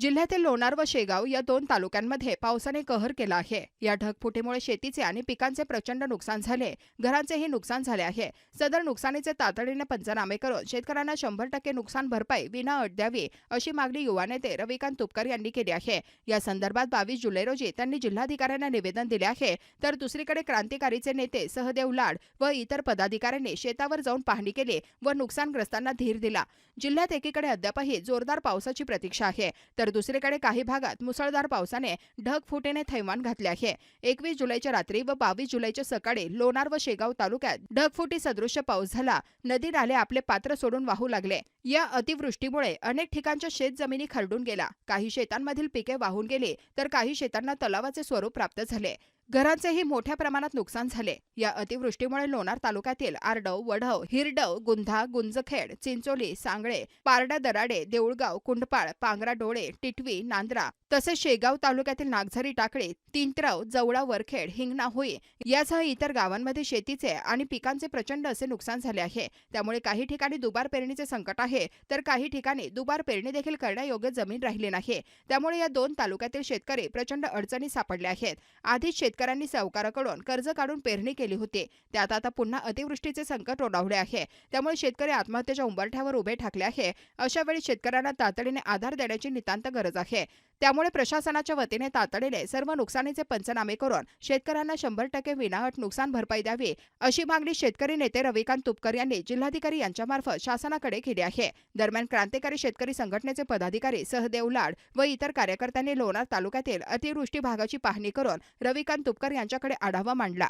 जिल्ह्यातील लोणार व शेगाव या दोन तालुक्यांमध्ये पावसाने कहर केला आहे. या ढगफुटीमुळे शेतीचे आणि पिकांचे प्रचंड नुकसान झाले. घरांचेही नुकसान झाले आहे. सदर नुकसानीचे तातडीने पंचनामे करून शेतकऱ्यांना शंभर टक्के नुकसान भरपाई विना अट द्यावी अशी मागणी युवा नेते रविकांत तुपकर यांनी केली आहे. या संदर्भात बावीस जुलै रोजी त्यांनी जिल्हाधिकाऱ्यांना निवेदन दिले आहे. तर दुसरीकडे क्रांतिकारीचे नेते सहदेव लाड व इतर पदाधिकाऱ्यांनी शेतावर जाऊन पाहणी केली व नुकसानग्रस्तांना धीर दिला. जिल्ह्यात एकीकडे अद्यापही जोरदार पावसाची प्रतीक्षा आहे. तर दुसरीकडे काही भागात मुसळधार पावसाने ढगफुटीने थैमान घातले आहे. एकवीस जुलैच्या रात्री व बावीस जुलैच्या सकाळी लोणार व शेगाव तालुक्यात ढगफुटी सदृश्य पाऊस झाला. नदी नाले आपले पात्र सोडून वाहू लागले. या अतिवृष्टीमुळे अनेक ठिकाणच्या शेत जमिनी खरडून गेला काही शेतांमधील पिके वाहून गेली तर काही शेतांना तलावाचे स्वरूप प्राप्त झाले. घरांचेही मोठ्या प्रमाणात नुकसान झाले. या अतिवृष्टीमुळे लोणार तालुक्यातील आरडव वढव हिरडव गुंधा गुंजखेड चिंचोली सांगळे पारडा दराडे देऊळगाव कुंडपाळ पांगरा डोळे टिटवी नांद्रा तसेच शेगाव तालुक्यातील नागझरी टाकळी तिंत्रव जवळा वरखेड हिंगणा होई यासह इतर गावांमध्ये शेतीचे आणि पिकांचे प्रचंड असे नुकसान झाले आहे. त्यामुळे काही ठिकाणी दुबार पेरणीचे संकट आहे तर काही ठिकाणी दुबार पेरणी देखील करण्यायोग्य जमीन राहिली नाही. त्यामुळे या दोन तालुक्यातील शेतकरी प्रचंड अडचणी सापडले आहेत. आधीच शेतकऱ्यांनी सावकाराकडून कर्ज काढून पेरणी केली होती. त्यात आता पुन्हा अतिवृष्टीचे संकट ओढावले आहे. त्यामुळे शेतकरी आत्महत्येच्या उंबरठ्यावर उभे ठाकले आहे. अशा वेळी शेतकऱ्यांना तातडीने आधार देण्याची नितांत गरज आहे. त्यामुळे प्रशासनाच्या वतीने तातडीने सर्व नुकसानीचे पंचनामे करून शेतकऱ्यांना शंभर टक्के विनाअट नुकसान भरपाई द्यावी अशी मागणी शेतकरी नेते रविकांत तुपकर यांनी जिल्हाधिकारी यांच्यामार्फत शासनाकडे केली आहे. दरम्यान क्रांतिकारी शेतकरी संघटनेचे पदाधिकारी सहदेव लाड व इतर कार्यकर्त्यांनी लोणार तालुक्यातील अतिवृष्टी भागाची पाहणी करून रविकांत तुपकर यांच्याकडे आढावा मांडला.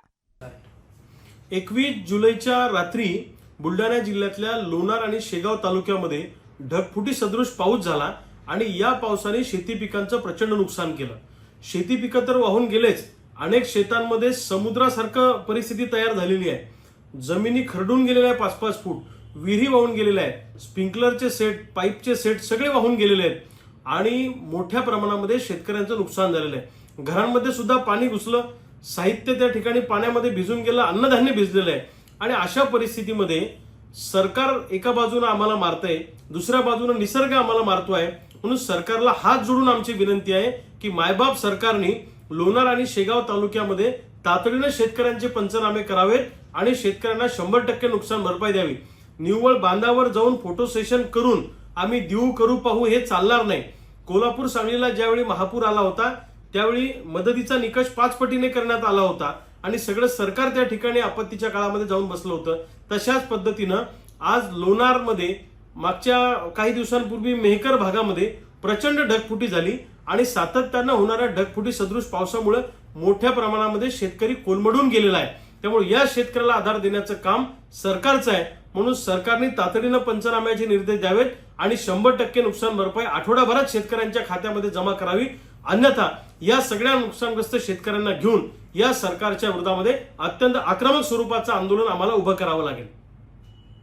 एकवीस जुलैच्या रात्री बुलढाणा जिल्ह्यातल्या लोणार आणि शेगाव तालुक्यामध्ये ढगफुटी सदृश पाऊस झाला आणि या पावसाने शेती पिकांचं प्रचंड नुकसान केलं. शेती पिकं तर वाहून गेलेच अनेक शेतांमध्ये समुद्रासारखं परिस्थिती तयार झालेली आहे. जमिनी खरडून गेलेल्या आहे पाच पाच फूट विहिरी वाहून गेलेल्या आहेत स्प्रिंकलरचे सेट पाईपचे सेट सगळे वाहून गेलेले आहेत आणि मोठ्या प्रमाणामध्ये शेतकऱ्यांचं नुकसान झालेलं आहे. घरांमध्ये सुद्धा पाणी घुसलं साहित्य त्या ठिकाणी पाण्यामध्ये भिजून गेलं अन्नधान्य भिजलेलं आहे. आणि अशा परिस्थितीमध्ये सरकार एका बाजूनं आम्हाला मारतंय दुसऱ्या बाजूनं निसर्ग आम्हाला मारतो आहे म्हणून सरकारला हात जोडून आमची विनंती आहे की मायबाप सरकारने लोणार आणि शेगाव तालुक्यामध्ये तातडीनं शेतकऱ्यांचे पंचनामे करावेत आणि शेतकऱ्यांना शंभर टक्के नुकसान भरपाई द्यावी. निव्वळ बांधावर जाऊन फोटो सेशन करून आम्ही देऊ करू पाहू हे चालणार नाही. कोल्हापूर सांगलीला ज्यावेळी महापूर आला होता त्यावेळी मदतीचा निकष पाच पटीने करण्यात आला होता आणि सगळं सरकार त्या ठिकाणी आपत्तीच्या काळामध्ये जाऊन बसलं होतं. तशाच पद्धतीनं आज लोणारमध्ये मागच्या काही दिवसांपूर्वी मेहकर भागामध्ये प्रचंड ढगफुटी झाली आणि सातत्यानं होणाऱ्या ढगफुटी सदृश पावसामुळे मोठ्या प्रमाणामध्ये शेतकरी कोलमडून गेलेला आहे. त्यामुळे या शेतकऱ्याला आधार देण्याचं काम सरकारचं आहे. म्हणून सरकारने तातडीनं पंचनाम्याचे निर्देश द्यावेत आणि शंभर टक्के नुकसान भरपाई आठवडाभरात शेतकऱ्यांच्या खात्यामध्ये जमा करावी. अन्यथा या सगळ्या नुकसानग्रस्त शेतकऱ्यांना घेऊन या सरकारच्या विरोधामध्ये अत्यंत आक्रमक स्वरूपाचं आंदोलन आम्हाला उभं करावं लागेल.